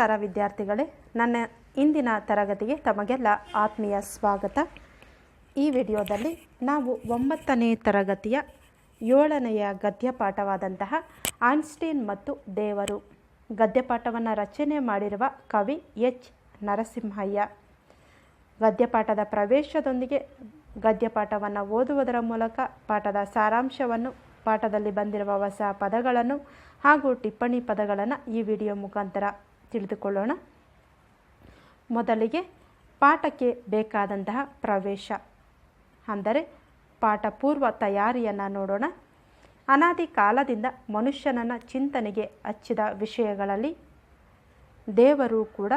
ನಮಸ್ಕಾರ ವಿದ್ಯಾರ್ಥಿಗಳೇ. ನನ್ನ ಇಂದಿನ ತರಗತಿಗೆ ತಮಗೆಲ್ಲ ಆತ್ಮೀಯ ಸ್ವಾಗತ. ಈ ವಿಡಿಯೋದಲ್ಲಿ ನಾವು ಒಂಬತ್ತನೇ ತರಗತಿಯ ಏಳನೆಯ ಗದ್ಯಪಾಠವಾದಂತಹ ಆನ್ಸ್ಟೀನ್ ಮತ್ತು ದೇವರು ಗದ್ಯಪಾಠವನ್ನು ರಚನೆ ಮಾಡಿರುವ ಕವಿ ಎಚ್. ನರಸಿಂಹಯ್ಯ. ಗದ್ಯಪಾಠದ ಪ್ರವೇಶದೊಂದಿಗೆ ಗದ್ಯಪಾಠವನ್ನು ಓದುವುದರ ಮೂಲಕ ಪಾಠದ ಸಾರಾಂಶವನ್ನು, ಪಾಠದಲ್ಲಿ ಬಂದಿರುವ ಹೊಸ ಪದಗಳನ್ನು ಹಾಗೂ ಟಿಪ್ಪಣಿ ಪದಗಳನ್ನು ಈ ವಿಡಿಯೋ ಮುಖಾಂತರ ತಿಳಿದುಕೊಳ್ಳೋಣ. ಮೊದಲಿಗೆ ಪಾಠಕ್ಕೆ ಬೇಕಾದಂತಹ ಪ್ರವೇಶ. ಅಂದರೆ ಪಾಠ ಪೂರ್ವ ತಯಾರಿಯನ್ನು ನೋಡೋಣ. ಅನಾದಿ ಕಾಲದಿಂದ ಮನುಷ್ಯನನ್ನು ಚಿಂತನೆಗೆ ಹಚ್ಚಿದ ವಿಷಯಗಳಲ್ಲಿ ದೇವರು ಕೂಡ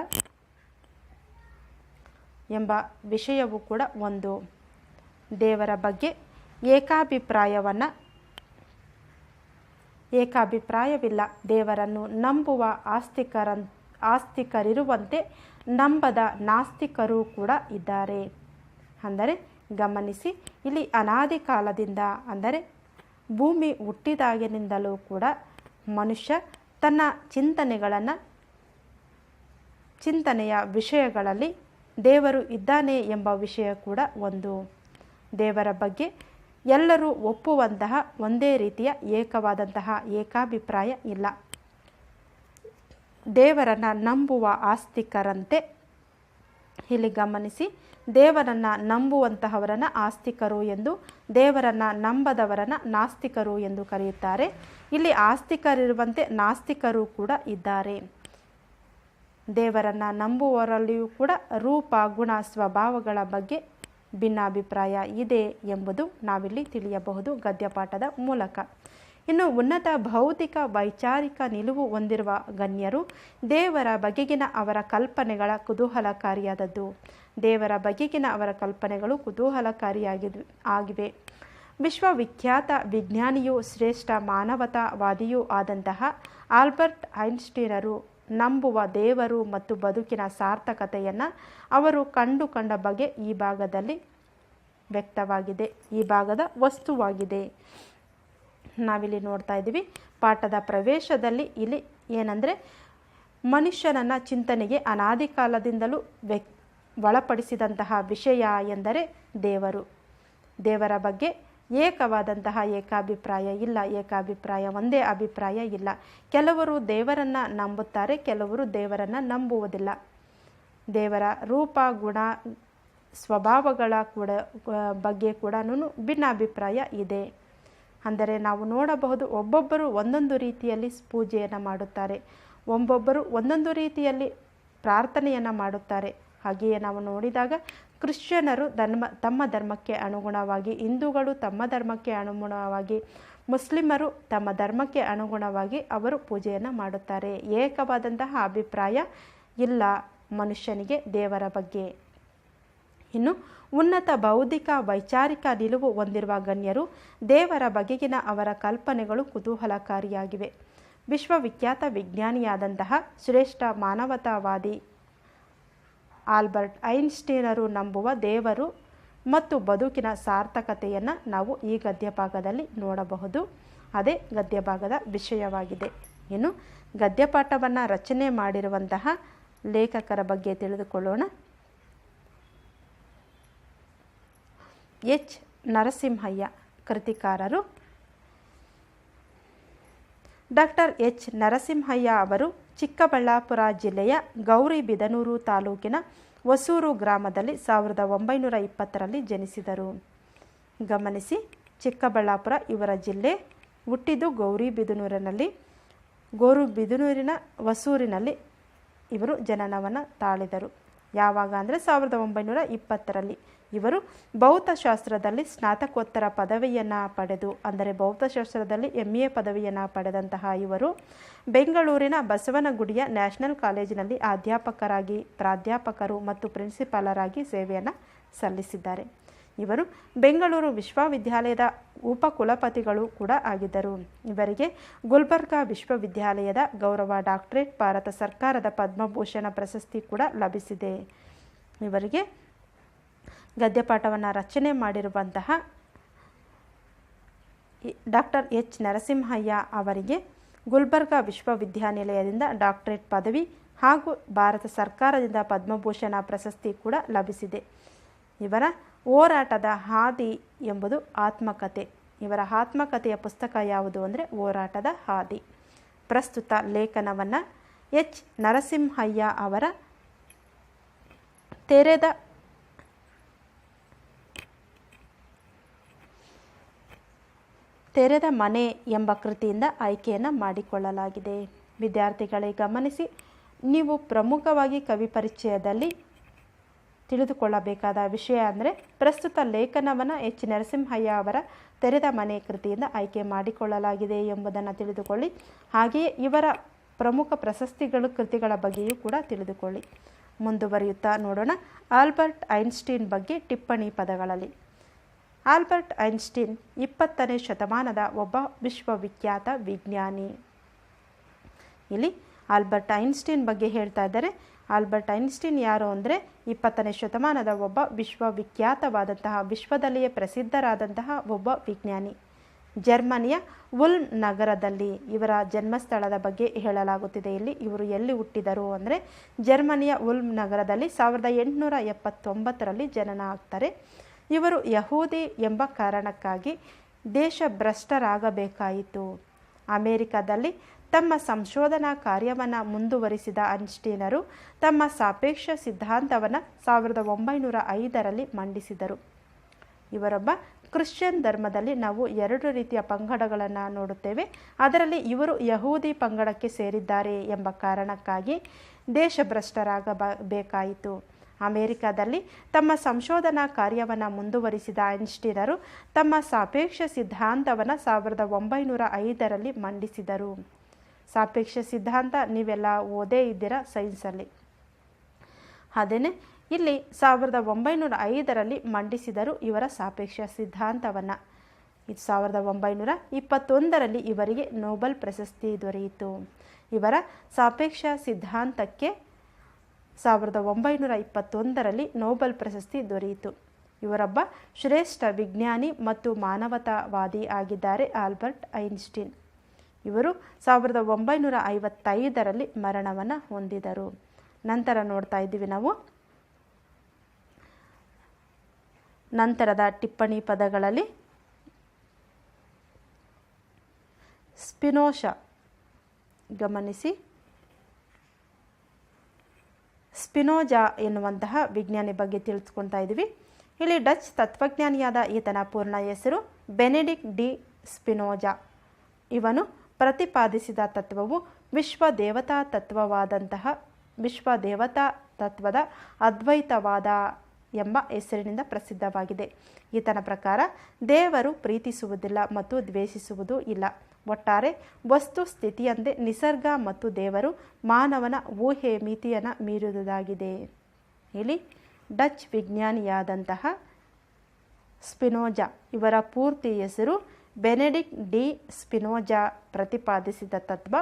ಎಂಬ ವಿಷಯವೂ ಕೂಡ ಒಂದು. ದೇವರ ಬಗ್ಗೆ ಏಕಾಭಿಪ್ರಾಯವನ್ನು ಏಕಾಭಿಪ್ರಾಯವಿಲ್ಲ. ದೇವರನ್ನು ನಂಬುವ ಆಸ್ತಿಕರ ಆಸ್ತಿಕರಿರುವಂತೆ ನಂಬದ ನಾಸ್ತಿಕರು ಕೂಡ ಇದ್ದಾರೆ. ಅಂದರೆ ಗಮನಿಸಿ, ಇಲ್ಲಿ ಅನಾದಿ ಕಾಲದಿಂದ, ಅಂದರೆ ಭೂಮಿ ಹುಟ್ಟಿದಾಗಿನಿಂದಲೂ ಕೂಡ ಮನುಷ್ಯ ತನ್ನ ಚಿಂತನೆಗಳನ್ನು, ಚಿಂತನೆಯ ವಿಷಯಗಳಲ್ಲಿ ದೇವರು ಇದ್ದಾನೆ ಎಂಬ ವಿಷಯ ಕೂಡ ಒಂದು. ದೇವರ ಬಗ್ಗೆ ಎಲ್ಲರೂ ಒಪ್ಪುವಂತಹ ಒಂದೇ ರೀತಿಯ ಏಕವಾದಂತಹ ಏಕಾಭಿಪ್ರಾಯ ಇಲ್ಲ. ದೇವರನ್ನು ನಂಬುವ ಆಸ್ತಿಕರಂತೆ. ಇಲ್ಲಿ ಗಮನಿಸಿ, ದೇವರನ್ನು ನಂಬುವಂತಹವರನ್ನು ಆಸ್ತಿಕರು ಎಂದು, ದೇವರನ್ನು ನಂಬದವರನ್ನು ನಾಸ್ತಿಕರು ಎಂದು ಕರೆಯುತ್ತಾರೆ. ಇಲ್ಲಿ ಆಸ್ತಿಕರಿರುವಂತೆ ನಾಸ್ತಿಕರು ಕೂಡ ಇದ್ದಾರೆ. ದೇವರನ್ನು ನಂಬುವವರಲ್ಲಿಯೂ ಕೂಡ ರೂಪ, ಗುಣ, ಸ್ವಭಾವಗಳ ಬಗ್ಗೆ ಭಿನ್ನಾಭಿಪ್ರಾಯ ಇದೆ ಎಂಬುದು ನಾವಿಲ್ಲಿ ತಿಳಿಯಬಹುದು ಗದ್ಯಪಾಠದ ಮೂಲಕ. ಇನ್ನು ಉನ್ನತ ಭೌತಿಕ ವೈಚಾರಿಕ ನಿಲುವು ಹೊಂದಿರುವ ಗಣ್ಯರು ದೇವರ ಬಗೆಗಿನ ಅವರ ಕಲ್ಪನೆಗಳ ಕುತೂಹಲಕಾರಿಯಾದದ್ದು. ದೇವರ ಬಗೆಗಿನ ಅವರ ಕಲ್ಪನೆಗಳು ಕುತೂಹಲಕಾರಿಯಾಗಿದ್, ಆಗಿವೆ. ವಿಶ್ವವಿಖ್ಯಾತ ವಿಜ್ಞಾನಿಯೂ ಶ್ರೇಷ್ಠ ಮಾನವತಾವಾದಿಯೂ ಆದಂತಹ ಆಲ್ಬರ್ಟ್ ಐನ್ಸ್ಟೀನರು ನಂಬುವ ದೇವರು ಮತ್ತು ಬದುಕಿನ ಸಾರ್ಥಕತೆಯನ್ನು ಅವರು ಕಂಡುಕೊಂಡ ಬಗೆ ಈ ಭಾಗದಲ್ಲಿ ವ್ಯಕ್ತವಾಗಿದೆ. ಈ ಭಾಗದ ವಸ್ತುವಾಗಿದೆ. ನಾವಿಲ್ಲಿ ನೋಡ್ತಾ ಇದ್ದೀವಿ. ಪಾಠದ ಪ್ರವೇಶದಲ್ಲಿ ಇಲ್ಲಿ ಏನಂದರೆ, ಮನುಷ್ಯನನ್ನ ಚಿಂತನೆಗೆ ಅನಾದಿ ಕಾಲದಿಂದಲೂ ವ್ಯಕ್, ಒಳಪಡಿಸಿದಂತಹ ವಿಷಯ ಎಂದರೆ ದೇವರು. ದೇವರ ಬಗ್ಗೆ ಏಕವಾದಂತಹ ಏಕಾಭಿಪ್ರಾಯ ಇಲ್ಲ. ಏಕಾಭಿಪ್ರಾಯ ಒಂದೇ ಅಭಿಪ್ರಾಯ ಇಲ್ಲ. ಕೆಲವರು ದೇವರನ್ನು ನಂಬುತ್ತಾರೆ, ಕೆಲವರು ದೇವರನ್ನು ನಂಬುವುದಿಲ್ಲ. ದೇವರ ರೂಪ, ಗುಣ, ಸ್ವಭಾವಗಳ ಕೂಡ ಬಗ್ಗೆ ಕೂಡ ಭಿನ್ನಾಭಿಪ್ರಾಯ ಇದೆ. ಅಂದರೆ ನಾವು ನೋಡಬಹುದು ಒಬ್ಬೊಬ್ಬರು ಒಂದೊಂದು ರೀತಿಯಲ್ಲಿ ಪೂಜೆಯನ್ನು ಮಾಡುತ್ತಾರೆ. ಒಬ್ಬೊಬ್ಬರು ಒಂದೊಂದು ರೀತಿಯಲ್ಲಿ ಪ್ರಾರ್ಥನೆಯನ್ನು ಮಾಡುತ್ತಾರೆ. ಹಾಗೆಯೇ ನಾವು ನೋಡಿದಾಗ ಕ್ರಿಶ್ಚಿಯನರು ಧರ್ಮ, ತಮ್ಮ ಧರ್ಮಕ್ಕೆ ಅನುಗುಣವಾಗಿ, ಹಿಂದೂಗಳು ತಮ್ಮ ಧರ್ಮಕ್ಕೆ ಅನುಗುಣವಾಗಿ, ಮುಸ್ಲಿಮರು ತಮ್ಮ ಧರ್ಮಕ್ಕೆ ಅನುಗುಣವಾಗಿ ಅವರು ಪೂಜೆಯನ್ನು ಮಾಡುತ್ತಾರೆ. ಏಕವಾದಂತಹ ಅಭಿಪ್ರಾಯ ಇಲ್ಲ ಮನುಷ್ಯನಿಗೆ ದೇವರ ಬಗ್ಗೆ. ಇನ್ನು ಉನ್ನತ ಬೌದ್ಧಿಕ ವೈಚಾರಿಕ ನಿಲುವು ಹೊಂದಿರುವ ಗಣ್ಯರು ದೇವರ ಬಗೆಗಿನ ಅವರ ಕಲ್ಪನೆಗಳು ಕುತೂಹಲಕಾರಿಯಾಗಿವೆ. ವಿಶ್ವವಿಖ್ಯಾತ ವಿಜ್ಞಾನಿಯಾದಂತಹ ಶ್ರೇಷ್ಠ ಮಾನವತಾವಾದಿ ಆಲ್ಬರ್ಟ್ ಐನ್ಸ್ಟೀನರು ನಂಬುವ ದೇವರು ಮತ್ತು ಬದುಕಿನ ಸಾರ್ಥಕತೆಯನ್ನು ನಾವು ಈ ಗದ್ಯಭಾಗದಲ್ಲಿ ನೋಡಬಹುದು. ಅದೇ ಗದ್ಯಭಾಗದ ವಿಷಯವಾಗಿದೆ. ಇನ್ನು ಗದ್ಯಪಾಠವನ್ನು ರಚನೆ ಮಾಡಿರುವಂತಹ ಲೇಖಕರ ಬಗ್ಗೆ ತಿಳಿದುಕೊಳ್ಳೋಣ. ಎಚ್ ನರಸಿಂಹಯ್ಯ ಕೃತಿಕಾರರು. ಡಾಕ್ಟರ್ ಎಚ್ ನರಸಿಂಹಯ್ಯ ಅವರು ಚಿಕ್ಕಬಳ್ಳಾಪುರ ಜಿಲ್ಲೆಯ ಗೌರಿಬಿದನೂರು ತಾಲೂಕಿನ ಹೊಸೂರು ಗ್ರಾಮದಲ್ಲಿ ಸಾವಿರದ ಒಂಬೈನೂರ ಇಪ್ಪತ್ತರಲ್ಲಿ ಜನಿಸಿದರು. ಗಮನಿಸಿ, ಚಿಕ್ಕಬಳ್ಳಾಪುರ ಇವರ ಜಿಲ್ಲೆ ಹುಟ್ಟಿದ್ದು ಗೌರಿಬಿದನೂರಿನಲ್ಲಿ ಗೌರಿಬಿದನೂರಿನ ಹೊಸೂರಿನಲ್ಲಿ ಇವರು ಜನನವನ್ನು ತಾಳಿದರು. ಯಾವಾಗ ಅಂದರೆ ಸಾವಿರದ ಒಂಬೈನೂರ ಇಪ್ಪತ್ತರಲ್ಲಿ. ಇವರು ಭೌತಶಾಸ್ತ್ರದಲ್ಲಿ ಸ್ನಾತಕೋತ್ತರ ಪದವಿಯನ್ನು ಪಡೆದು, ಅಂದರೆ ಭೌತಶಾಸ್ತ್ರದಲ್ಲಿ ಎಂ ಎ ಪದವಿಯನ್ನು ಪಡೆದಂತಹ ಇವರು ಬೆಂಗಳೂರಿನ ಬಸವನಗುಡಿಯ ನ್ಯಾಷನಲ್ ಕಾಲೇಜಿನಲ್ಲಿ ಅಧ್ಯಾಪಕರಾಗಿ, ಪ್ರಾಧ್ಯಾಪಕರು ಮತ್ತು ಪ್ರಿನ್ಸಿಪಾಲರಾಗಿ ಸೇವೆಯನ್ನು ಸಲ್ಲಿಸಿದ್ದಾರೆ. ಇವರು ಬೆಂಗಳೂರು ವಿಶ್ವವಿದ್ಯಾಲಯದ ಉಪಕುಲಪತಿಗಳು ಕೂಡ ಆಗಿದ್ದರು. ಇವರಿಗೆ ಗುಲ್ಬರ್ಗಾ ವಿಶ್ವವಿದ್ಯಾಲಯದ ಗೌರವ ಡಾಕ್ಟರೇಟ್, ಭಾರತ ಸರ್ಕಾರದ ಪದ್ಮಭೂಷಣ ಪ್ರಶಸ್ತಿ ಕೂಡ ಲಭಿಸಿದೆ. ಇವರಿಗೆ ಗದ್ಯಪಾಠವನ್ನು ರಚನೆ ಮಾಡಿರುವಂತಹ ಡಾಕ್ಟರ್ ಎಚ್ ನರಸಿಂಹಯ್ಯ ಅವರಿಗೆ ಗುಲ್ಬರ್ಗಾ ವಿಶ್ವವಿದ್ಯಾನಿಲಯದಿಂದ ಡಾಕ್ಟರೇಟ್ ಪದವಿ ಹಾಗೂ ಭಾರತ ಸರ್ಕಾರದಿಂದ ಪದ್ಮಭೂಷಣ ಪ್ರಶಸ್ತಿ ಕೂಡ ಲಭಿಸಿದೆ. ಇವರ ಹೋರಾಟದ ಹಾದಿ ಎಂಬುದು ಆತ್ಮಕಥೆ ಇವರ ಆತ್ಮಕಥೆಯ ಪುಸ್ತಕ ಯಾವುದು ಅಂದರೆ ಹೋರಾಟದ ಹಾದಿ. ಪ್ರಸ್ತುತ ಲೇಖನವನ್ನು ಎಚ್ ನರಸಿಂಹಯ್ಯ ಅವರ ತೆರೆದ ತೆರೆದ ಮನೆ ಎಂಬ ಕೃತಿಯಿಂದ ಆಯ್ಕೆಯನ್ನು ಮಾಡಿಕೊಳ್ಳಲಾಗಿದೆ. ವಿದ್ಯಾರ್ಥಿಗಳೇ ಗಮನಿಸಿ, ನೀವು ಪ್ರಮುಖವಾಗಿ ಕವಿ ಪರಿಚಯದಲ್ಲಿ ತಿಳಿದುಕೊಳ್ಳಬೇಕಾದ ವಿಷಯ ಅಂದರೆ ಪ್ರಸ್ತುತ ಲೇಖನವನ್ನು ಎಚ್. ನರಸಿಂಹಯ್ಯ ಅವರ ತೆರೆದ ಮನೆ ಕೃತಿಯಿಂದ ಆಯ್ಕೆ ಮಾಡಿಕೊಳ್ಳಲಾಗಿದೆ ಎಂಬುದನ್ನು ತಿಳಿದುಕೊಳ್ಳಿ. ಹಾಗೆಯೇ ಇವರ ಪ್ರಮುಖ ಪ್ರಶಸ್ತಿಗಳು ಕೃತಿಗಳ ಬಗ್ಗೆಯೂ ಕೂಡ ತಿಳಿದುಕೊಳ್ಳಿ. ಮುಂದುವರಿಯುತ್ತಾ ನೋಡೋಣ. ಆಲ್ಬರ್ಟ್ ಐನ್ಸ್ಟೀನ್ ಬಗ್ಗೆ ಟಿಪ್ಪಣಿ ಪದಗಳಲ್ಲಿ. ಆಲ್ಬರ್ಟ್ ಐನ್ಸ್ಟೀನ್ ಇಪ್ಪತ್ತನೇ ಶತಮಾನದ ಒಬ್ಬ ವಿಶ್ವವಿಖ್ಯಾತ ವಿಜ್ಞಾನಿ. ಇಲ್ಲಿ ಆಲ್ಬರ್ಟ್ ಐನ್ಸ್ಟೀನ್ ಬಗ್ಗೆ ಹೇಳ್ತಾ ಇದ್ದಾರೆ. ಆಲ್ಬರ್ಟ್ ಐನ್ಸ್ಟೀನ್ ಯಾರು ಅಂದರೆ ಇಪ್ಪತ್ತನೇ ಶತಮಾನದ ಒಬ್ಬ ವಿಶ್ವವಿಖ್ಯಾತವಾದಂತಹ, ವಿಶ್ವದಲ್ಲಿಯೇ ಪ್ರಸಿದ್ಧರಾದಂತಹ ಒಬ್ಬ ವಿಜ್ಞಾನಿ. ಜರ್ಮನಿಯ ವುಲ್ ನಗರದಲ್ಲಿ ಇವರ ಜನ್ಮಸ್ಥಳದ ಬಗ್ಗೆ ಹೇಳಲಾಗುತ್ತಿದೆ. ಇಲ್ಲಿ ಇವರು ಎಲ್ಲಿ ಹುಟ್ಟಿದರು ಅಂದರೆ ಜರ್ಮನಿಯ ವುಲ್ ನಗರದಲ್ಲಿ ಸಾವಿರದ ಎಂಟುನೂರ ಎಪ್ಪತ್ತೊಂಬತ್ತರಲ್ಲಿ ಜನನ ಆಗ್ತಾರೆ. ಇವರು ಯಹೂದಿ ಎಂಬ ಕಾರಣಕ್ಕಾಗಿ ದೇಶ ಭ್ರಷ್ಟರಾಗಬೇಕಾಯಿತು ಅಮೆರಿಕದಲ್ಲಿ ತಮ್ಮ ಸಂಶೋಧನಾ ಕಾರ್ಯವನ್ನು ಮುಂದುವರಿಸಿದ ಅನ್ಸ್ಟೀನರು ತಮ್ಮ ಸಾಪೇಕ್ಷ ಸಿದ್ಧಾಂತವನ್ನು ಸಾವಿರದ ಒಂಬೈನೂರ ಐದರಲ್ಲಿ ಮಂಡಿಸಿದರು. ಇವರೊಬ್ಬ ಕ್ರಿಶ್ಚಿಯನ್ ಧರ್ಮದಲ್ಲಿ ನಾವು ಎರಡು ರೀತಿಯ ಪಂಗಡಗಳನ್ನು ನೋಡುತ್ತೇವೆ. ಅದರಲ್ಲಿ ಇವರು ಯಹೂದಿ ಪಂಗಡಕ್ಕೆ ಸೇರಿದ್ದಾರೆ ಎಂಬ ಕಾರಣಕ್ಕಾಗಿ ದೇಶಭ್ರಷ್ಟರಾಗಬೇಕಾಯಿತು ಅಮೆರಿಕದಲ್ಲಿ ತಮ್ಮ ಸಂಶೋಧನಾ ಕಾರ್ಯವನ್ನು ಮುಂದುವರಿಸಿದ ಐನ್ಸ್ಟೀನರು ತಮ್ಮ ಸಾಪೇಕ್ಷ ಸಿದ್ಧಾಂತವನ್ನು ಸಾವಿರದ ಒಂಬೈನೂರ ಐದರಲ್ಲಿ ಮಂಡಿಸಿದರು. ಸಾಪೇಕ್ಷ ಸಿದ್ಧಾಂತ ನೀವೆಲ್ಲ ಓದೇ ಇದ್ದೀರಾ ಸೈನ್ಸಲ್ಲಿ ಅದೇನೆ, ಇಲ್ಲಿ ಸಾವಿರದ ಒಂಬೈನೂರ ಐದರಲ್ಲಿ ಮಂಡಿಸಿದರು ಇವರ ಸಾಪೇಕ್ಷ ಸಿದ್ಧಾಂತವನ್ನು. ಇದು ಸಾವಿರದ ಒಂಬೈನೂರ ಇಪ್ಪತ್ತೊಂದರಲ್ಲಿ ಇವರಿಗೆ ನೋಬೆಲ್ ಪ್ರಶಸ್ತಿ ದೊರೆಯಿತು. ಇವರ ಸಾಪೇಕ್ಷ ಸಿದ್ಧಾಂತಕ್ಕೆ ಸಾವಿರದ ಒಂಬೈನೂರ ಇಪ್ಪತ್ತೊಂದರಲ್ಲಿ ನೋಬೆಲ್ ಪ್ರಶಸ್ತಿ ದೊರೆಯಿತು. ಇವರೊಬ್ಬ ಶ್ರೇಷ್ಠ ವಿಜ್ಞಾನಿ ಮತ್ತು ಮಾನವತಾವಾದಿ ಆಗಿದ್ದಾರೆ ಆಲ್ಬರ್ಟ್ ಐನ್ಸ್ಟೀನ್. ಇವರು ಸಾವಿರದ ಒಂಬೈನೂರ ಐವತ್ತೈದರಲ್ಲಿ ಮರಣವನ್ನು ಹೊಂದಿದರು. ನಂತರ ನೋಡ್ತಾ ಇದ್ದೀವಿ ನಾವು. ನಂತರದ ಟಿಪ್ಪಣಿ ಪದಗಳಲ್ಲಿ ಸ್ಪಿನೋಷ ಗಮನಿಸಿ. ಸ್ಪಿನೋಜಾ ಎನ್ನುವಂತಹ ವಿಜ್ಞಾನಿ ಬಗ್ಗೆ ತಿಳಿದುಕೊಳ್ತಾ ಇದ್ದೀವಿ ಇಲ್ಲಿ ಡಚ್ ತತ್ವಜ್ಞಾನಿಯಾದ ಈತನ ಪೂರ್ಣ ಹೆಸರು ಬೆನೆಡಿಕ್ ಡಿ ಸ್ಪಿನೋಜಾ. ಇವನು ಪ್ರತಿಪಾದಿಸಿದ ತತ್ವವು ವಿಶ್ವ ದೇವತಾ ತತ್ವವಾದಂತಹ ವಿಶ್ವ ದೇವತಾ ತತ್ವದ ಅದ್ವೈತವಾದ ಎಂಬ ಹೆಸರಿನಿಂದ ಪ್ರಸಿದ್ಧವಾಗಿದೆ. ಈತನ ಪ್ರಕಾರ ದೇವರು ಪ್ರೀತಿಸುವುದಿಲ್ಲ ಮತ್ತು ದ್ವೇಷಿಸುವುದೂ ಇಲ್ಲ. ಒಟ್ಟಾರೆ ವಸ್ತು ಸ್ಥಿತಿಯಂತೆ ನಿಸರ್ಗ ಮತ್ತು ದೇವರು ಮಾನವನ ಊಹೆ ಮಿತಿಯನ್ನು ಮೀರಿದುದಾಗಿದೆ. ಇಲ್ಲಿ ಡಚ್ ವಿಜ್ಞಾನಿಯಾದಂತಹ ಸ್ಪಿನೋಜಾ ಇವರ ಪೂರ್ತಿ ಹೆಸರು ಬೆನೆಡಿಕ್ ಡಿ ಸ್ಪಿನೋಜಾ ಪ್ರತಿಪಾದಿಸಿದ ತತ್ವ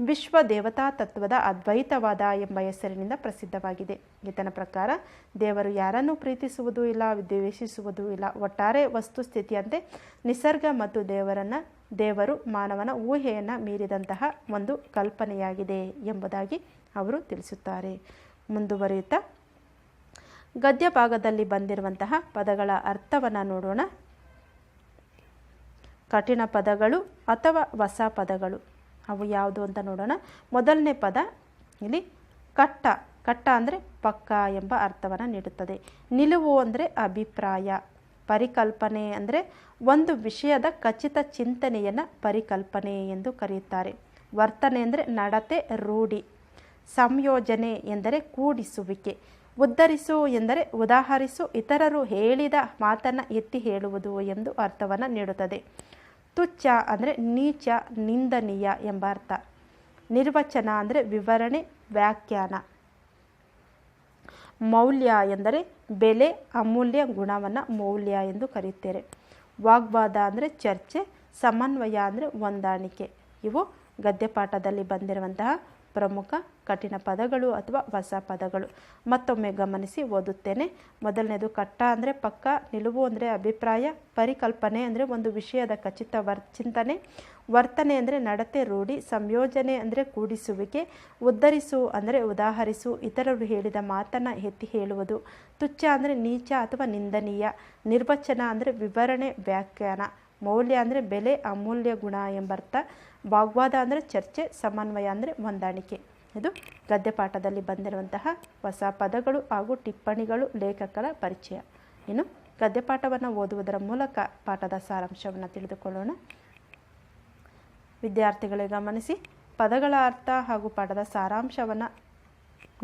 ವಿಶ್ವ ದೇವತಾ ತತ್ವದ ಅದ್ವೈತವಾದ ಎಂಬ ಹೆಸರಿನಿಂದ ಪ್ರಸಿದ್ಧವಾಗಿದೆ. ಈತನ ಪ್ರಕಾರ ದೇವರು ಯಾರನ್ನು ಪ್ರೀತಿಸುವುದೂ ಇಲ್ಲ ದ್ವೇಷಿಸುವುದೂ ಇಲ್ಲ. ಒಟ್ಟಾರೆ ವಸ್ತುಸ್ಥಿತಿಯಂತೆ ನಿಸರ್ಗ ಮತ್ತು ದೇವರನ್ನು ದೇವರು ಮಾನವನ ಊಹೆಯನ್ನು ಮೀರಿದಂತಹ ಒಂದು ಕಲ್ಪನೆಯಾಗಿದೆ ಎಂಬುದಾಗಿ ಅವರು ತಿಳಿಸುತ್ತಾರೆ. ಮುಂದುವರಿಯುತ್ತಾ. ಗದ್ಯ ಭಾಗದಲ್ಲಿ ಬಂದಿರುವಂತಹ ಪದಗಳ ಅರ್ಥವನ್ನು ನೋಡೋಣ. ಕಠಿಣ ಪದಗಳು ಅಥವಾ ಹೊಸ ಪದಗಳು. ಅವು ಯಾವುದು ಅಂತ ನೋಡೋಣ. ಮೊದಲನೇ ಪದ ಇಲ್ಲಿ ಕಟ್ಟ. ಕಟ್ಟ ಅಂದರೆ ಪಕ್ಕ ಎಂಬ ಅರ್ಥವನ್ನು ನೀಡುತ್ತದೆ. ನಿಲುವು ಅಂದರೆ ಅಭಿಪ್ರಾಯ. ಪರಿಕಲ್ಪನೆ ಅಂದರೆ ಒಂದು ವಿಷಯದ ಖಚಿತ ಚಿಂತನೆಯನ್ನು ಪರಿಕಲ್ಪನೆ ಎಂದು ಕರೆಯುತ್ತಾರೆ. ವರ್ತನೆ ಅಂದರೆ ನಡತೆ, ರೂಢಿ. ಸಂಯೋಜನೆ ಎಂದರೆ ಕೂಡಿಸುವಿಕೆ. ಉದ್ಧರಿಸು ಎಂದರೆ ಉದಾಹರಿಸು, ಇತರರು ಹೇಳಿದ ಮಾತನ್ನು ಎತ್ತಿ ಹೇಳುವುದು ಎಂದು ಅರ್ಥವನ್ನು ನೀಡುತ್ತದೆ. ತುಚ್ಛ ಅಂದರೆ ನೀಚ, ನಿಂದನೀಯ ಎಂಬ ಅರ್ಥ. ನಿರ್ವಚನ ಅಂದರೆ ವಿವರಣೆ, ವ್ಯಾಖ್ಯಾನ. ಮೌಲ್ಯ ಎಂದರೆ ಬೆಲೆ, ಅಮೂಲ್ಯ ಗುಣವನ್ನು ಮೌಲ್ಯ ಎಂದು ಕರೆಯುತ್ತೇವೆ. ವಾಗ್ವಾದ ಅಂದರೆ ಚರ್ಚೆ, ಸಮನ್ವಯ ಅಂದರೆ ಹೊಂದಾಣಿಕೆ. ಇವು ಗದ್ಯಪಾಠದಲ್ಲಿ ಬಂದಿರುವಂತಹ ಪ್ರಮುಖ ಕಠಿಣ ಪದಗಳು ಅಥವಾ ಹೊಸ ಪದಗಳು. ಮತ್ತೊಮ್ಮೆ ಗಮನಿಸಿ ಓದುತ್ತೇನೆ. ಮೊದಲನೇದು ಕಟ್ಟ ಅಂದರೆ ಪಕ್ಕ, ನಿಲುವು ಅಂದರೆ ಅಭಿಪ್ರಾಯ, ಪರಿಕಲ್ಪನೆ ಅಂದರೆ ಒಂದು ವಿಷಯದ ಖಚಿತ ವರ್, ಚಿಂತನೆ. ವರ್ತನೆ ಅಂದರೆ ನಡತೆ ರೂಢಿ, ಸಂಯೋಜನೆ ಅಂದರೆ ಕೂಡಿಸುವಿಕೆ, ಉದ್ಧರಿಸು ಅಂದರೆ ಉದಾಹರಿಸು, ಇತರರು ಹೇಳಿದ ಮಾತನ್ನು ಎತ್ತಿ ಹೇಳುವುದು. ತುಚ್ಛ ಅಂದರೆ ನೀಚ ಅಥವಾ ನಿಂದನೀಯ, ನಿರ್ವಚನ ಅಂದರೆ ವಿವರಣೆ, ವ್ಯಾಖ್ಯಾನ. ಮೌಲ್ಯ ಅಂದರೆ ಬೆಲೆ, ಅಮೂಲ್ಯ ಗುಣ ಎಂಬರ್ಥ. ವಾಗ್ವಾದ ಅಂದರೆ ಚರ್ಚೆ, ಸಮನ್ವಯ ಅಂದರೆ ಹೊಂದಾಣಿಕೆ. ಇದು ಗದ್ಯಪಾಠದಲ್ಲಿ ಬಂದಿರುವಂತಹ ಹೊಸ ಪದಗಳು ಹಾಗೂ ಟಿಪ್ಪಣಿಗಳು ಲೇಖಕರ ಪರಿಚಯ. ಇನ್ನು ಗದ್ಯಪಾಠವನ್ನು ಓದುವುದರ ಮೂಲಕ ಪಾಠದ ಸಾರಾಂಶವನ್ನು ತಿಳಿದುಕೊಳ್ಳೋಣ. ವಿದ್ಯಾರ್ಥಿಗಳೇ ಗಮನಿಸಿ, ಪದಗಳ ಅರ್ಥ ಹಾಗೂ ಪಾಠದ ಸಾರಾಂಶವನ್ನು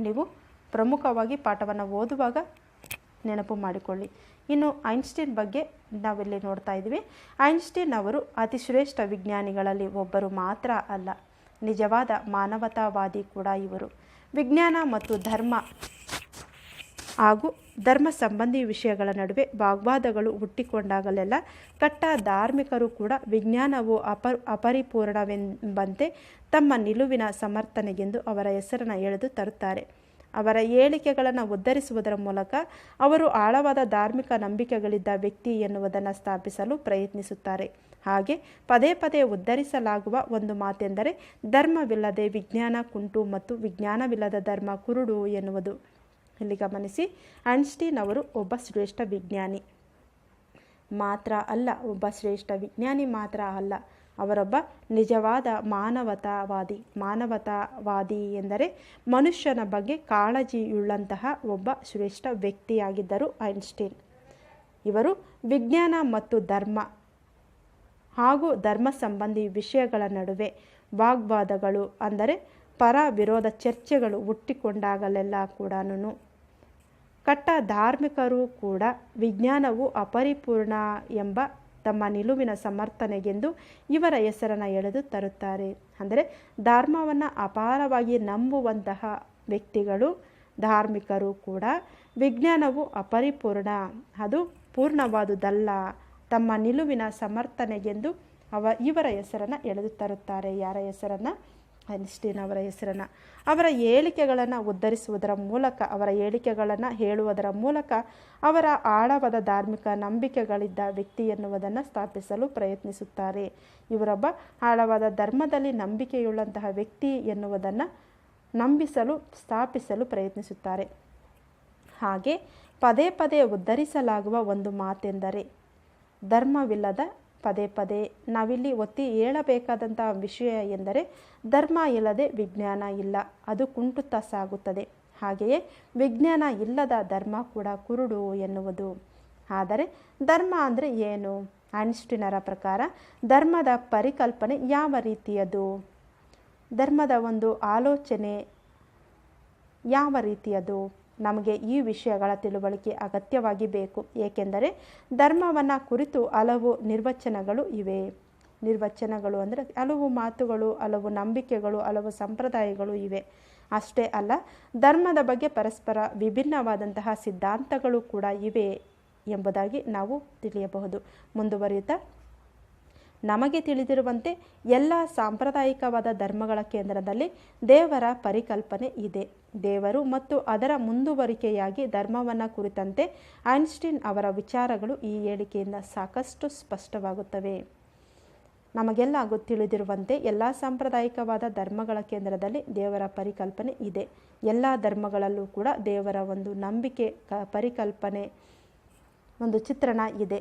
ನೀವು ಪ್ರಮುಖವಾಗಿ ಪಾಠವನ್ನು ಓದುವಾಗ ನೆನಪು ಮಾಡಿಕೊಳ್ಳಿ. ಇನ್ನು ಐನ್ಸ್ಟೀನ್ ಬಗ್ಗೆ ನಾವಿಲ್ಲಿ ನೋಡ್ತಾ ಇದ್ದೀವಿ. ಐನ್ಸ್ಟೀನ್ ಅವರು ಅತಿ ಶ್ರೇಷ್ಠ ವಿಜ್ಞಾನಿಗಳಲ್ಲಿ ಒಬ್ಬರು ಮಾತ್ರ ಅಲ್ಲ, ನಿಜವಾದ ಮಾನವತಾವಾದಿ ಕೂಡ ಇವರು. ವಿಜ್ಞಾನ ಮತ್ತು ಧರ್ಮ ಹಾಗೂ ಧರ್ಮ ಸಂಬಂಧಿ ವಿಷಯಗಳ ನಡುವೆ ವಾಗ್ವಾದಗಳು ಹುಟ್ಟಿಕೊಂಡಾಗಲೆಲ್ಲ ಕಟ್ಟ ಧಾರ್ಮಿಕರು ಕೂಡ ವಿಜ್ಞಾನವು ಅಪ, ಅಪರಿಪೂರ್ಣವೆಂಬಂತೆ ತಮ್ಮ ನಿಲುವಿನ ಸಮರ್ಥನೆಗೆಂದು ಅವರ ಹೆಸರನ್ನು ಎಳೆದು ತರುತ್ತಾರೆ. ಅವರ ಹೇಳಿಕೆಗಳನ್ನು ಉದ್ಧರಿಸುವುದರ ಮೂಲಕ ಅವರು ಆಳವಾದ ಧಾರ್ಮಿಕ ನಂಬಿಕೆಗಳಿದ್ದ ವ್ಯಕ್ತಿ ಎನ್ನುವುದನ್ನು ಸ್ಥಾಪಿಸಲು ಪ್ರಯತ್ನಿಸುತ್ತಾರೆ. ಹಾಗೆ ಪದೇ ಪದೇ ಉದ್ಧರಿಸಲಾಗುವ ಒಂದು ಮಾತೆಂದರೆ ಧರ್ಮವಿಲ್ಲದೆ ವಿಜ್ಞಾನ ಕುಂಟು ಮತ್ತು ವಿಜ್ಞಾನವಿಲ್ಲದ ಧರ್ಮ ಕುರುಡು ಎನ್ನುವುದು. ಇಲ್ಲಿ ಗಮನಿಸಿ, ಐನ್ಸ್ಟೀನ್ ಅವರು ಒಬ್ಬ ಶ್ರೇಷ್ಠ ವಿಜ್ಞಾನಿ. ಮಾತ್ರ ಅಲ್ಲ, ಒಬ್ಬ ಶ್ರೇಷ್ಠ ವಿಜ್ಞಾನಿ ಮಾತ್ರ ಅಲ್ಲ. ಅವರೊಬ್ಬ ನಿಜವಾದ ಮಾನವತಾವಾದಿ. ಮಾನವತಾವಾದಿ ಎಂದರೆ ಮನುಷ್ಯನ ಬಗ್ಗೆ ಕಾಳಜಿಯುಳ್ಳಂತಹ ಒಬ್ಬ ಶ್ರೇಷ್ಠ ವ್ಯಕ್ತಿಯಾಗಿದ್ದರು ಐನ್ಸ್ಟೀನ್. ಇವರು ವಿಜ್ಞಾನ ಮತ್ತು ಧರ್ಮ ಹಾಗೂ ಧರ್ಮ ಸಂಬಂಧಿ ವಿಷಯಗಳ ನಡುವೆ ವಾಗ್ವಾದಗಳು ಅಂದರೆ ಪರ ವಿರೋಧ ಚರ್ಚೆಗಳು ಹುಟ್ಟಿಕೊಂಡಾಗಲೆಲ್ಲ ಕೂಡ ಕಟ್ಟ ಧಾರ್ಮಿಕರು ಕೂಡ ವಿಜ್ಞಾನವು ಅಪರಿಪೂರ್ಣ ಎಂಬ ತಮ್ಮ ನಿಲುವಿನ ಸಮರ್ಥನೆಗೆಂದು ಇವರ ಹೆಸರನ್ನು ಎಳೆದು ತರುತ್ತಾರೆ. ಅಂದರೆ ಧರ್ಮವನ್ನು ಅಪಾರವಾಗಿ ನಂಬುವಂತಹ ವ್ಯಕ್ತಿಗಳು, ಧಾರ್ಮಿಕರು ಕೂಡ ವಿಜ್ಞಾನವು ಅಪರಿಪೂರ್ಣ, ಅದು ಪೂರ್ಣವಾದುದಲ್ಲ. ತಮ್ಮ ನಿಲುವಿನ ಸಮರ್ಥನೆಗೆಂದು ಅವ ಇವರ ಹೆಸರನ್ನು ಎಳೆದು ತರುತ್ತಾರೆ. ಯಾರ ಹೆಸರನ್ನು? ಐನ್ಸ್ಟೀನ್ ಅವರ ಹೆಸರನ್ನು. ಅವರ ಹೇಳಿಕೆಗಳನ್ನು ಉದ್ಧರಿಸುವುದರ ಮೂಲಕ, ಅವರ ಹೇಳಿಕೆಗಳನ್ನು ಹೇಳುವುದರ ಮೂಲಕ, ಅವರ ಆಳವಾದ ಧಾರ್ಮಿಕ ನಂಬಿಕೆಗಳಿದ್ದ ವ್ಯಕ್ತಿ ಎನ್ನುವುದನ್ನು ಸ್ಥಾಪಿಸಲು ಪ್ರಯತ್ನಿಸುತ್ತಾರೆ. ಇವರೊಬ್ಬ ಆಳವಾದ ಧರ್ಮದಲ್ಲಿ ನಂಬಿಕೆಯುಳ್ಳಂತಹ ವ್ಯಕ್ತಿ ಎನ್ನುವುದನ್ನು ನಂಬಿಸಲು, ಸ್ಥಾಪಿಸಲು ಪ್ರಯತ್ನಿಸುತ್ತಾರೆ. ಹಾಗೆ ಪದೇ ಪದೇ ಉದ್ಧರಿಸಲಾಗುವ ಒಂದು ಮಾತೆಂದರೆ ಧರ್ಮವಿಲ್ಲದ ಪದೇ ಪದೇ ನಾವಿಲ್ಲಿ ಒತ್ತಿ ಹೇಳಬೇಕಾದಂಥ ವಿಷಯ ಎಂದರೆ ಧರ್ಮ ಇಲ್ಲದೆ ವಿಜ್ಞಾನ ಇಲ್ಲ, ಅದು ಕುಂಟುತ್ತಾ ಸಾಗುತ್ತದೆ. ಹಾಗೆಯೇ ವಿಜ್ಞಾನ ಇಲ್ಲದ ಧರ್ಮ ಕೂಡ ಕುರುಡು ಎನ್ನುವುದು. ಆದರೆ ಧರ್ಮ ಅಂದರೆ ಏನು? ಐನ್ಸ್ಟೀನರ ಪ್ರಕಾರ ಧರ್ಮದ ಪರಿಕಲ್ಪನೆ ಯಾವ ರೀತಿಯದು? ಧರ್ಮದ ಒಂದು ಆಲೋಚನೆ ಯಾವ ರೀತಿಯದು? ನಮಗೆ ಈ ವಿಷಯಗಳ ತಿಳುವಳಿಕೆ ಅಗತ್ಯವಾಗಿ ಬೇಕು ಏಕೆಂದರೆ ಧರ್ಮವನ್ನು ಕುರಿತು ಹಲವು ನಿರ್ವಚನಗಳು ಇವೆ. ನಿರ್ವಚನಗಳು ಅಂದರೆ ಹಲವು ಮಾತುಗಳು, ಹಲವು ನಂಬಿಕೆಗಳು, ಹಲವು ಸಂಪ್ರದಾಯಗಳು ಇವೆ. ಅಷ್ಟೇ ಅಲ್ಲ, ಧರ್ಮದ ಬಗ್ಗೆ ಪರಸ್ಪರ ವಿಭಿನ್ನವಾದಂತಹ ಸಿದ್ಧಾಂತಗಳು ಕೂಡ ಇವೆ ಎಂಬುದಾಗಿ ನಾವು ತಿಳಿಯಬಹುದು. ಮುಂದುವರಿಯುತ್ತಾ? ನಮಗೆ ತಿಳಿದಿರುವಂತೆ ಎಲ್ಲ ಸಾಂಪ್ರದಾಯಿಕವಾದ ಧರ್ಮಗಳ ಕೇಂದ್ರದಲ್ಲಿ ದೇವರ ಪರಿಕಲ್ಪನೆ ಇದೆ. ದೇವರು ಮತ್ತು ಅದರ ಮುಂದುವರಿಕೆಯಾಗಿ ಧರ್ಮವನ್ನು ಕುರಿತಂತೆ ಐನ್ಸ್ಟೀನ್ ಅವರ ವಿಚಾರಗಳು ಈ ಹೇಳಿಕೆಯಿಂದ ಸಾಕಷ್ಟು ಸ್ಪಷ್ಟವಾಗುತ್ತವೆ. ನಮಗೆಲ್ಲ ತಿಳಿದಿರುವಂತೆ ಎಲ್ಲ ಸಾಂಪ್ರದಾಯಿಕವಾದ ಧರ್ಮಗಳ ಕೇಂದ್ರದಲ್ಲಿ ದೇವರ ಪರಿಕಲ್ಪನೆ ಇದೆ. ಎಲ್ಲ ಧರ್ಮಗಳಲ್ಲೂ ಕೂಡ ದೇವರ ಒಂದು ನಂಬಿಕೆ ಪರಿಕಲ್ಪನೆ, ಒಂದು ಚಿತ್ರಣ ಇದೆ.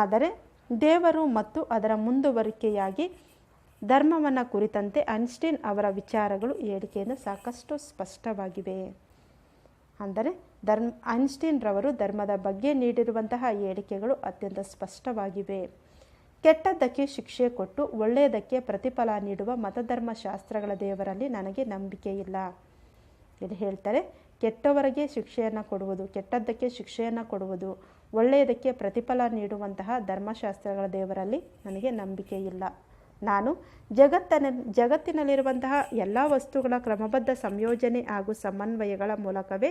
ಆದರೆ ದೇವರು ಮತ್ತು ಅದರ ಮುಂದುವರಿಕೆಯಾಗಿ ಧರ್ಮವನ್ನು ಕುರಿತಂತೆ ಐನ್ಸ್ಟೀನ್ ಅವರ ವಿಚಾರಗಳು ಹೇಳಿಕೆಯಿಂದ ಸಾಕಷ್ಟು ಸ್ಪಷ್ಟವಾಗಿವೆ. ಅಂದರೆ ಧರ್ಮ, ಐನ್ಸ್ಟೀನ್ರವರು ಧರ್ಮದ ಬಗ್ಗೆ ನೀಡಿರುವಂತಹ ಹೇಳಿಕೆಗಳು ಅತ್ಯಂತ ಸ್ಪಷ್ಟವಾಗಿವೆ. ಕೆಟ್ಟದ್ದಕ್ಕೆ ಶಿಕ್ಷೆ ಕೊಟ್ಟು ಒಳ್ಳೆಯದಕ್ಕೆ ಪ್ರತಿಫಲ ನೀಡುವ ಮತಧರ್ಮ ಶಾಸ್ತ್ರಗಳ ದೇವರಲ್ಲಿ ನನಗೆ ನಂಬಿಕೆ ಇಲ್ಲ. ಇದು ಹೇಳ್ತಾರೆ, ಕೆಟ್ಟವರಿಗೆ ಶಿಕ್ಷೆಯನ್ನು ಕೊಡುವುದು, ಕೆಟ್ಟದ್ದಕ್ಕೆ ಶಿಕ್ಷೆಯನ್ನು ಕೊಡುವುದು. ಒಳ್ಳೆಯದಕ್ಕೆ ಪ್ರತಿಫಲ ನೀಡುವಂತಹ ಧರ್ಮಶಾಸ್ತ್ರಗಳ ದೇವರಲ್ಲಿ ನನಗೆ ನಂಬಿಕೆ ಇಲ್ಲ. ನಾನು ಜಗತ್ತನ, ಜಗತ್ತಿನಲ್ಲಿರುವಂತಹ ಎಲ್ಲ ವಸ್ತುಗಳ ಕ್ರಮಬದ್ಧ ಸಂಯೋಜನೆ ಹಾಗೂ ಸಮನ್ವಯಗಳ ಮೂಲಕವೇ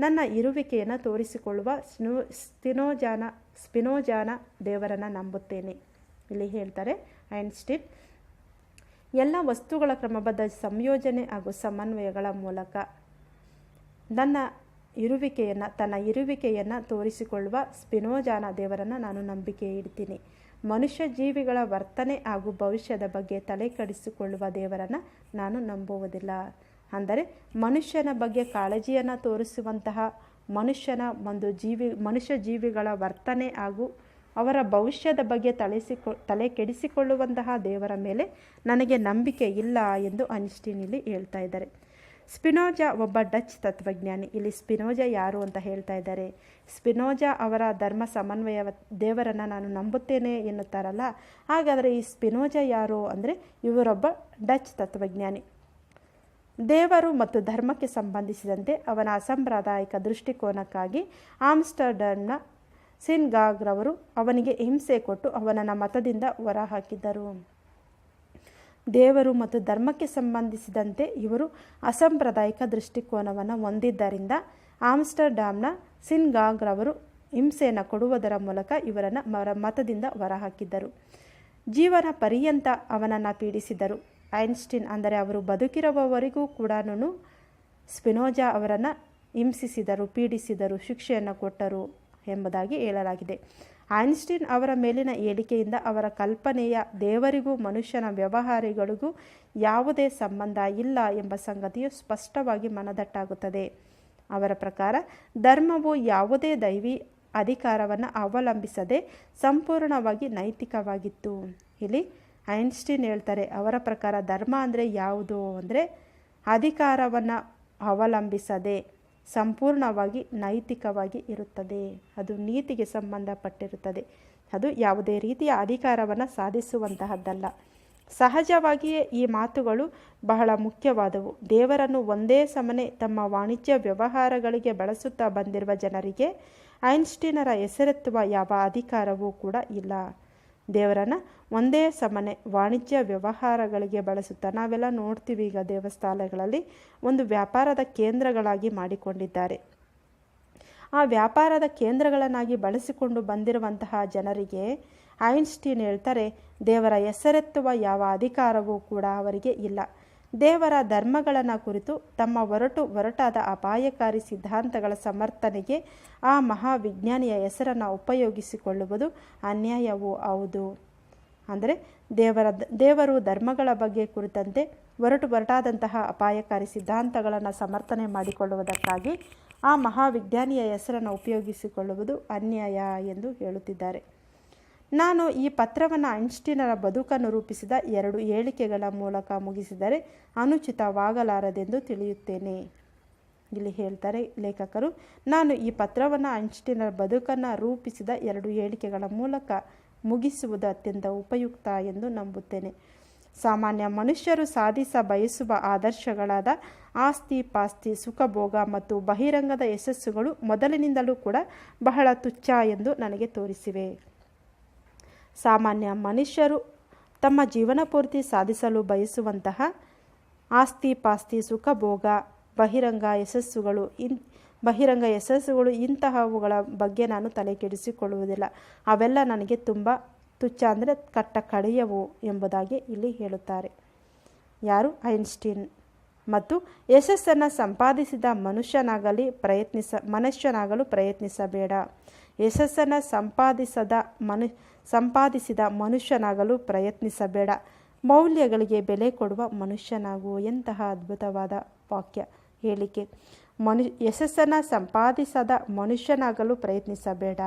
ನನ್ನ ಇರುವಿಕೆಯನ್ನು ತೋರಿಸಿಕೊಳ್ಳುವ ಸ್ನೋ, ಸ್ತಿನೋಜಾನ, ಸ್ಪಿನೋಜಾನ ದೇವರನ್ನು ನಂಬುತ್ತೇನೆ. ಇಲ್ಲಿ ಹೇಳ್ತಾರೆ ಐನ್ಸ್ಟೀನ್, ಎಲ್ಲ ವಸ್ತುಗಳ ಕ್ರಮಬದ್ಧ ಸಂಯೋಜನೆ ಹಾಗೂ ಸಮನ್ವಯಗಳ ಮೂಲಕ ನನ್ನ ಇರುವಿಕೆಯನ್ನು, ತನ್ನ ಇರುವಿಕೆಯನ್ನು ತೋರಿಸಿಕೊಳ್ಳುವ ಸ್ಪಿನೋಜಾನ ದೇವರನ್ನು ನಾನು ನಂಬಿಕೆ ಇಡ್ತೀನಿ ಮನುಷ್ಯ ಜೀವಿಗಳ ವರ್ತನೆ ಹಾಗೂ ಭವಿಷ್ಯದ ಬಗ್ಗೆ ತಲೆ ಕಡಿಸಿಕೊಳ್ಳುವ ದೇವರನ್ನು ನಾನು ನಂಬುವುದಿಲ್ಲ. ಅಂದರೆ, ಮನುಷ್ಯನ ಬಗ್ಗೆ ಕಾಳಜಿಯನ್ನು ತೋರಿಸುವಂತಹ ಮನುಷ್ಯನ ಒಂದು ಜೀವಿ, ಮನುಷ್ಯ ಜೀವಿಗಳ ವರ್ತನೆ ಹಾಗೂ ಅವರ ಭವಿಷ್ಯದ ಬಗ್ಗೆ ತಲೆಸಿಕೊ, ತಲೆ ಕೆಡಿಸಿಕೊಳ್ಳುವಂತಹ ದೇವರ ಮೇಲೆ ನನಗೆ ನಂಬಿಕೆ ಇಲ್ಲ ಎಂದು ಅನಿಸ್ಟೀನ್ ಇಲ್ಲಿ ಹೇಳ್ತಾ ಇದ್ದಾರೆ. ಸ್ಪಿನೋಜಾ ಒಬ್ಬ ಡಚ್ ತತ್ವಜ್ಞಾನಿ. ಇಲ್ಲಿ ಸ್ಪಿನೋಜಾ ಯಾರು ಅಂತ ಹೇಳ್ತಾ ಇದ್ದಾರೆ. ಸ್ಪಿನೋಜಾ ಅವರ ಧರ್ಮ ಸಮನ್ವಯ ದೇವರನ್ನು ನಾನು ನಂಬುತ್ತೇನೆ ಎನ್ನುತ್ತಾರಲ್ಲ. ಹಾಗಾದರೆ ಈ ಸ್ಪಿನೋಜಾ ಯಾರು ಅಂದರೆ ಇವರೊಬ್ಬ ಡಚ್ ತತ್ವಜ್ಞಾನಿ. ದೇವರು ಮತ್ತು ಧರ್ಮಕ್ಕೆ ಸಂಬಂಧಿಸಿದಂತೆ ಅವನ ಅಸಾಂಪ್ರದಾಯಿಕ ದೃಷ್ಟಿಕೋನಕ್ಕಾಗಿ ಆಮ್ಸ್ಟರ್ಡಮ್ನ ಸಿನ್ಗಾಗ್ರವರು ಅವನಿಗೆ ಹಿಂಸೆ ಕೊಟ್ಟು ಅವನನ್ನು ಮತದಿಂದ ಹೊರಹಾಕಿದ್ದರು. ದೇವರು ಮತ್ತು ಧರ್ಮಕ್ಕೆ ಸಂಬಂಧಿಸಿದಂತೆ ಇವರು ಅಸಾಂಪ್ರದಾಯಿಕ ದೃಷ್ಟಿಕೋನವನ್ನು ಹೊಂದಿದ್ದರಿಂದ ಆಮ್ಸ್ಟರ್ಡ್ಯಾಮ್ನ ಸಿನ್ಗಾಗ್ರವರು ಹಿಂಸೆಯನ್ನು ಕೊಡುವುದರ ಮೂಲಕ ಇವರನ್ನು ಮತದಿಂದ ಹೊರಹಾಕಿದ್ದರು. ಜೀವನ ಪರ್ಯಂತ ಅವನನ್ನು ಪೀಡಿಸಿದರು. ಐನ್ಸ್ಟೀನ್ ಅಂದರೆ ಅವರು ಬದುಕಿರುವವರೆಗೂ ಕೂಡ ಸ್ಪಿನೋಜಾ ಅವರನ್ನು ಹಿಂಸಿಸಿದರು, ಪೀಡಿಸಿದರು, ಶಿಕ್ಷೆಯನ್ನು ಕೊಟ್ಟರು. ಎಂಬುದಾಗಿ ಹೇಳಲಾಗಿದೆ. ಐನ್ಸ್ಟೀನ್ ಅವರ ಮೇಲಿನ ಹೇಳಿಕೆಯಿಂದ ಅವರ ಕಲ್ಪನೆಯ ದೇವರಿಗೂ ಮನುಷ್ಯನ ವ್ಯವಹಾರಗಳಿಗೂ ಯಾವುದೇ ಸಂಬಂಧ ಇಲ್ಲ ಎಂಬ ಸಂಗತಿಯು ಸ್ಪಷ್ಟವಾಗಿ ಮನದಟ್ಟಾಗುತ್ತದೆ. ಅವರ ಪ್ರಕಾರ, ಧರ್ಮವು ಯಾವುದೇ ದೈವಿ ಅಧಿಕಾರವನ್ನು ಅವಲಂಬಿಸದೆ ಸಂಪೂರ್ಣವಾಗಿ ನೈತಿಕವಾಗಿತ್ತು. ಇಲ್ಲಿ ಐನ್ಸ್ಟೀನ್ ಹೇಳ್ತಾರೆ, ಅವರ ಪ್ರಕಾರ ಧರ್ಮ ಅಂದರೆ ಯಾವುದು ಅಂದರೆ ಅಧಿಕಾರವನ್ನು ಅವಲಂಬಿಸದೆ ಸಂಪೂರ್ಣವಾಗಿ ನೈತಿಕವಾಗಿ ಇರುತ್ತದೆ. ಅದು ನೀತಿಗೆ ಸಂಬಂಧಪಟ್ಟಿರುತ್ತದೆ. ಅದು ಯಾವುದೇ ರೀತಿಯ ಅಧಿಕಾರವನ್ನು ಸಾಧಿಸುವಂತಹದ್ದಲ್ಲ. ಸಹಜವಾಗಿಯೇ ಈ ಮಾತುಗಳು ಬಹಳ ಮುಖ್ಯವಾದವು. ದೇವರನ್ನು ಒಂದೇ ಸಮನೆ ತಮ್ಮ ವಾಣಿಜ್ಯ ವ್ಯವಹಾರಗಳಿಗೆ ಬಳಸುತ್ತಾ ಬಂದಿರುವ ಜನರಿಗೆ ಐನ್ಸ್ಟೀನರ ಹೆಸರೆತ್ತುವ ಯಾವ ಅಧಿಕಾರವೂ ಕೂಡ ಇಲ್ಲ. ದೇವರನ್ನು ಒಂದೇ ಸಮನೆ ವಾಣಿಜ್ಯ ವ್ಯವಹಾರಗಳಿಗೆ ಬಳಸುತ್ತಾ ನಾವೆಲ್ಲ ನೋಡ್ತೀವಿ ಈಗ ದೇವಸ್ಥಾನಗಳಲ್ಲಿ ಒಂದು ವ್ಯಾಪಾರದ ಕೇಂದ್ರಗಳಾಗಿ ಮಾಡಿಕೊಂಡಿದ್ದಾರೆ. ಆ ವ್ಯಾಪಾರದ ಕೇಂದ್ರಗಳನ್ನಾಗಿ ಬಳಸಿಕೊಂಡು ಬಂದಿರುವಂತಹ ಜನರಿಗೆ ಐನ್ಸ್ಟೀನ್ ಹೇಳ್ತಾರೆ, ದೇವರ ಹೆಸರೆತ್ತುವ ಯಾವ ಅಧಿಕಾರವೂ ಕೂಡ ಅವರಿಗೆ ಇಲ್ಲ. ದೇವರ ಧರ್ಮಗಳನ್ನು ಕುರಿತು ತಮ್ಮ ಒರಟು ಒರಟಾದ ಅಪಾಯಕಾರಿ ಸಿದ್ಧಾಂತಗಳ ಸಮರ್ಥನೆಗೆ ಆ ಮಹಾವಿಜ್ಞಾನಿಯ ಹೆಸರನ್ನು ಉಪಯೋಗಿಸಿಕೊಳ್ಳುವುದು ಅನ್ಯಾಯವೂ ಹೌದು. ಅಂದರೆ ದೇವರ ದೇವರು ಧರ್ಮಗಳ ಬಗ್ಗೆ ಕುರಿತಂತೆ ಒರಟು ಒರಟಾದಂತಹ ಅಪಾಯಕಾರಿ ಸಿದ್ಧಾಂತಗಳನ್ನು ಸಮರ್ಥನೆ ಮಾಡಿಕೊಳ್ಳುವುದಕ್ಕಾಗಿ ಆ ಮಹಾವಿಜ್ಞಾನಿಯ ಹೆಸರನ್ನು ಉಪಯೋಗಿಸಿಕೊಳ್ಳುವುದು ಅನ್ಯಾಯ ಎಂದು ಹೇಳುತ್ತಿದ್ದಾರೆ. ನಾನು ಈ ಪತ್ರವನ್ನು ಐನ್ಸ್ಟೀನರ ಬದುಕನ್ನು ರೂಪಿಸಿದ ಎರಡು ಹೇಳಿಕೆಗಳ ಮೂಲಕ ಮುಗಿಸಿದರೆ ಅನುಚಿತವಾಗಲಾರದೆಂದು ತಿಳಿಯುತ್ತೇನೆ. ಇಲ್ಲಿ ಹೇಳ್ತಾರೆ ಲೇಖಕರು, ನಾನು ಈ ಪತ್ರವನ್ನು ಐನ್ಸ್ಟೀನರ ಬದುಕನ್ನು ರೂಪಿಸಿದ ಎರಡು ಹೇಳಿಕೆಗಳ ಮೂಲಕ ಮುಗಿಸುವುದು ಅತ್ಯಂತ ಉಪಯುಕ್ತ ಎಂದು ನಂಬುತ್ತೇನೆ. ಸಾಮಾನ್ಯ ಮನುಷ್ಯರು ಸಾಧಿಸ ಬಯಸುವ ಆದರ್ಶಗಳಾದ ಆಸ್ತಿ, ಪಾಸ್ತಿ, ಸುಖಭೋಗ ಮತ್ತು ಬಹಿರಂಗದ ಯಶಸ್ಸುಗಳು ಮೊದಲಿನಿಂದಲೂ ಕೂಡ ಬಹಳ ತುಚ್ಛ ಎಂದು ನನಗೆ ತೋರಿಸಿವೆ. ಸಾಮಾನ್ಯ ಮನುಷ್ಯರು ತಮ್ಮ ಜೀವನ ಪೂರ್ತಿ ಸಾಧಿಸಲು ಬಯಸುವಂತಹ ಆಸ್ತಿ ಪಾಸ್ತಿ ಸುಖಭೋಗ ಬಹಿರಂಗ ಯಶಸ್ಸುಗಳು ಇನ್ ಬಹಿರಂಗ ಯಶಸ್ಸುಗಳು ಇಂತಹವುಗಳ ಬಗ್ಗೆ ನಾನು ತಲೆ ಕೆಡಿಸಿಕೊಳ್ಳುವುದಿಲ್ಲ. ಅವೆಲ್ಲ ನನಗೆ ತುಂಬ ತುಚ್ಛ ಅಂದರೆ ಕಟ್ಟ ಕಡೆಯವು ಎಂಬುದಾಗಿ ಇಲ್ಲಿ ಹೇಳುತ್ತಾರೆ. ಯಾರು? ಐನ್ಸ್ಟೀನ್. ಮತ್ತು ಯಶಸ್ಸನ್ನು ಸಂಪಾದಿಸಿದ ಮನುಷ್ಯನಾಗಲಿ ಪ್ರಯತ್ನಿಸ ಮನುಷ್ಯನಾಗಲು ಪ್ರಯತ್ನಿಸಬೇಡ. ಯಶಸ್ಸನ್ನು ಸಂಪಾದಿಸದ ಮನು ಸಂಪಾದಿಸಿದ ಮನುಷ್ಯನಾಗಲು ಪ್ರಯತ್ನಿಸಬೇಡ. ಮೌಲ್ಯಗಳಿಗೆ ಬೆಲೆ ಕೊಡುವ ಮನುಷ್ಯನಾಗು ಎಂತಹ ಅದ್ಭುತವಾದ ವಾಕ್ಯ. ಹೇಳಿಕೆ. ಮನು, ಯಶಸ್ಸನ್ನು ಸಂಪಾದಿಸದ ಮನುಷ್ಯನಾಗಲು ಪ್ರಯತ್ನಿಸಬೇಡ.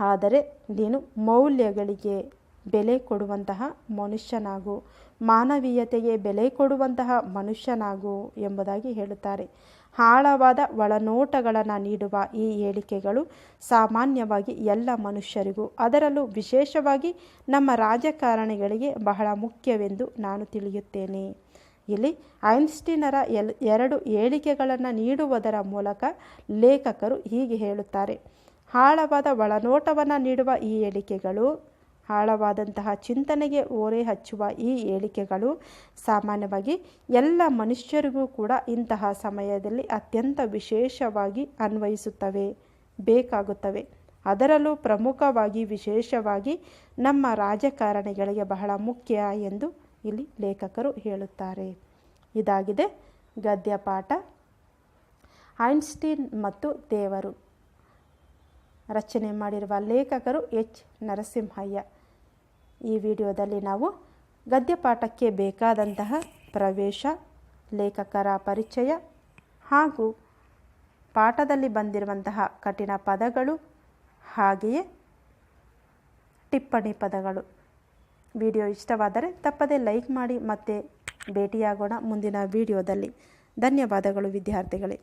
ಆದರೆ ನೀನು ಮೌಲ್ಯಗಳಿಗೆ ಬೆಲೆ ಕೊಡುವಂತಹ ಮನುಷ್ಯನಾಗು. ಮಾನವೀಯತೆಗೆ ಬೆಲೆ ಕೊಡುವಂತಹ ಮನುಷ್ಯನಾಗು ಎಂಬುದಾಗಿ ಹೇಳುತ್ತಾರೆ. ಆಳವಾದ ಒಳನೋಟಗಳನ್ನು ನೀಡುವ ಈ ಹೇಳಿಕೆಗಳು ಸಾಮಾನ್ಯವಾಗಿ ಎಲ್ಲ ಮನುಷ್ಯರಿಗೂ, ಅದರಲ್ಲೂ ವಿಶೇಷವಾಗಿ ನಮ್ಮ ರಾಜಕಾರಣಿಗಳಿಗೆ ಬಹಳ ಮುಖ್ಯವೆಂದು ನಾನು ತಿಳಿಯುತ್ತೇನೆ. ಇಲ್ಲಿ ಐನ್ಸ್ಟೀನರ ಎಲ್, ಎರಡು ಹೇಳಿಕೆಗಳನ್ನು ನೀಡುವುದರ ಮೂಲಕ ಲೇಖಕರು ಹೀಗೆ ಹೇಳುತ್ತಾರೆ. ಆಳವಾದ ಒಳನೋಟವನ್ನು ನೀಡುವ ಈ ಹೇಳಿಕೆಗಳು ಆಳವಾದಂತಹ ಚಿಂತನೆಗೆ ಓರೆ ಹಚ್ಚುವ ಈ ಹೇಳಿಕೆಗಳು ಸಾಮಾನ್ಯವಾಗಿ ಎಲ್ಲ ಮನುಷ್ಯರಿಗೂ ಕೂಡ ಇಂತಹ ಸಮಯದಲ್ಲಿ ಅತ್ಯಂತ ವಿಶೇಷವಾಗಿ ಅನ್ವಯಿಸುತ್ತವೆ, ಬೇಕಾಗುತ್ತವೆ. ಅದರಲ್ಲೂ ಪ್ರಮುಖವಾಗಿ ವಿಶೇಷವಾಗಿ ನಮ್ಮ ರಾಜಕಾರಣಿಗಳಿಗೆ ಬಹಳ ಮುಖ್ಯ ಎಂದು ಇಲ್ಲಿ ಲೇಖಕರು ಹೇಳುತ್ತಾರೆ. ಇದಾಗಿದೆ ಗದ್ಯಪಾಠ ಐನ್ಸ್ಟೀನ್ ಮತ್ತು ದೇವರು. ರಚನೆ ಮಾಡಿರುವ ಲೇಖಕರು ಎಚ್. ನರಸಿಂಹಯ್ಯ. ಈ ವಿಡಿಯೋದಲ್ಲಿ ನಾವು ಗದ್ಯಪಾಠಕ್ಕೆ ಬೇಕಾದಂತಹ ಪ್ರವೇಶ, ಲೇಖಕರ ಪರಿಚಯ ಹಾಗೂ ಪಾಠದಲ್ಲಿ ಬಂದಿರುವಂತಹ ಕಠಿಣ ಪದಗಳು ಹಾಗೆಯೇ ಟಿಪ್ಪಣಿ ಪದಗಳು. ವಿಡಿಯೋ ಇಷ್ಟವಾದರೆ ತಪ್ಪದೇ ಲೈಕ್ ಮಾಡಿ ಮತ್ತೆ ಭೇಟಿಯಾಗೋಣ ಮುಂದಿನ ವಿಡಿಯೋದಲ್ಲಿ. ಧನ್ಯವಾದಗಳು ವಿದ್ಯಾರ್ಥಿಗಳೇ.